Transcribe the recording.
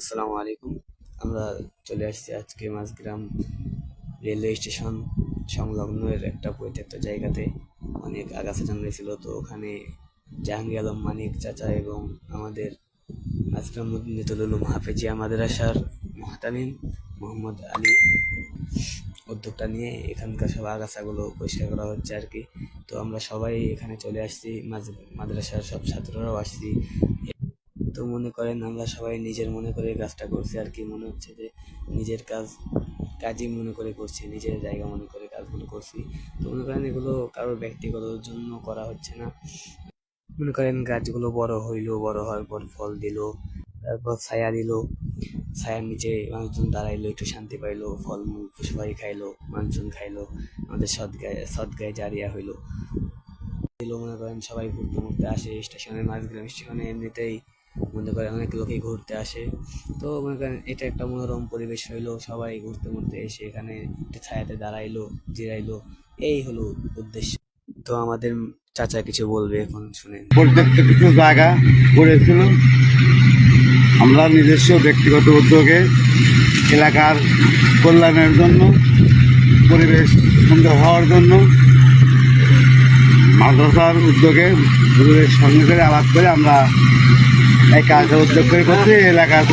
আসসালামু আলাইকুম। আমরা চলে আসছি আজকে মাঝগ্রাম রেলওয়ে স্টেশন সংলগ্নের একটা পরিত্যক্ত জায়গাতে। অনেক আগাছা জন্মেছিল তো ওখানে জাহাঙ্গীর আলম মানিক চাচা এবং আমাদের মাঝগ্রাম নিতুল উলুম হাফেজিয়া মাদ্রাসার মহাতামিম মোহাম্মদ আলী উদ্যোগটা নিয়ে এখানকার সব আগাছাগুলো পরিষ্কার করা হচ্ছে আর কি। তো আমরা সবাই এখানে চলে আসছি মাদ্রাসার সব ছাত্ররাও আসছি। তো মনে করেন আমরা সবাই নিজের মনে করে কাজটা করছি, আর কি মনে হচ্ছে যে নিজের কাজ, কাজই মনে করে করছি, নিজের জায়গা মনে করে কাজগুলো করছি। তো মনে করেন এগুলো কারোর ব্যক্তিগত জন্য করা হচ্ছে না। মনে করেন গাছগুলো বড় হইল, বড় হওয়ার পর ফল দিল, তারপর ছায়া দিল, ছায়ার নিচে মানুষজন দাঁড়াইলো, একটু শান্তি পাইলো ফলমূল সবাই খাইলো, মানুষজন খাইলো, আমাদের সৎ গায়ে সৎ গায়ে জারিয়া হইল। দিল মনে করেন সবাই ঘুরতে ঘুরতে আসে স্টেশনে মাঝগ্রাম স্টেশনে এমনিতেই মনে করেন অনেক লোকই ঘুরতে আসে। তো মনে করেন এটা একটা মনোরম পরিবেশ হইল সবাই ঘুরতে ঘুরতে এসে এখানে একটা ছায়াতে দাঁড়াইলো, জিরাইলো, এই হলো উদ্দেশ্য। তো আমাদের চাচা কিছু বলবে এখন শুনেন। পরিত্যক্ত কিছু জায়গা পড়েছিল আমরা নিজস্ব ব্যক্তিগত উদ্যোগে এলাকার কল্যাণের জন্য, পরিবেশ সুন্দর হওয়ার জন্য মাদ্রাসার উদ্যোগে সঙ্গে করে আলাপ করে আমরা এই কাজটা উদ্যোগ করে এই এলাকার